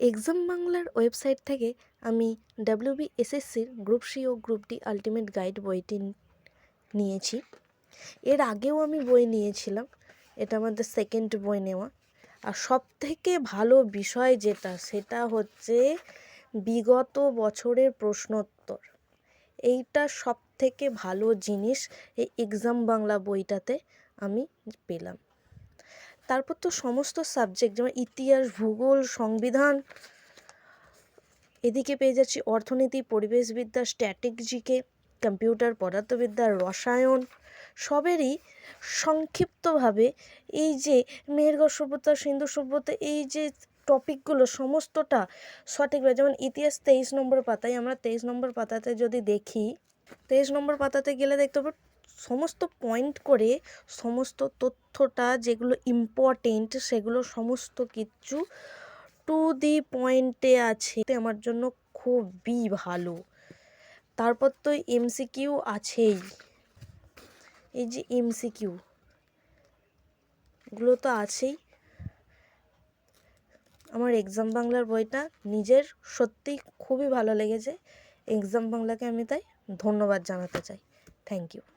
Exam বাংলার website থেকে আমি ডাব্লিউবি এসএসসির গ্রুপ সি ও গ্রুপ ডি আলটিমেট গাইড বইটি নিয়েছি। এর আগেও আমি বই নিয়েছিলাম, এটা আমাদের সেকেন্ড বই নেওয়া। আর সবথেকে ভালো বিষয় যেটা, সেটা হচ্ছে বিগত বছরের প্রশ্নোত্তর। এইটা সবথেকে ভালো জিনিস এই এক্সাম বাংলা বইটাতে আমি পেলাম। তারপর তো সমস্ত সাবজেক্ট যেমন ইতিহাস, ভূগোল, সংবিধান, এদিকে পেয়ে যাচ্ছি অর্থনীতি, পরিবেশবিদ্যা স্ট্যাটিক জিকে কম্পিউটার পদার্থবিদ্যা, রসায়ন, সবেরই সংক্ষিপ্তভাবে এই যে মেহেরগড় সভ্যতা, সিন্ধু সভ্যতা, এই যে টপিকগুলো সমস্তটা সঠিকভাবে যেমন ইতিহাস তেইশ নম্বর পাতায়, আমরা তেইশ নম্বর পাতাতে যদি দেখি, তেইশ নম্বর পাতাতে গেলে দেখতে পাবো সমস্ত পয়েন্ট করে সমস্ত তথ্যটা যেগুলো ইম্পর্টেন্ট সেগুলো সমস্ত কিছু টু দি পয়েন্টে আছে। আমার জন্য খুবই ভালো। তারপর তো এমসিকিউ আছেই। এই যে এমসিকিউ গুলো তো আছেই। আমার এক্সাম বাংলার বইটা নিজের সত্যিই খুবই ভালো লেগেছে। এক্সাম বাংলাকে আমি তাই ধন্যবাদ জানাতে চাই। Thank you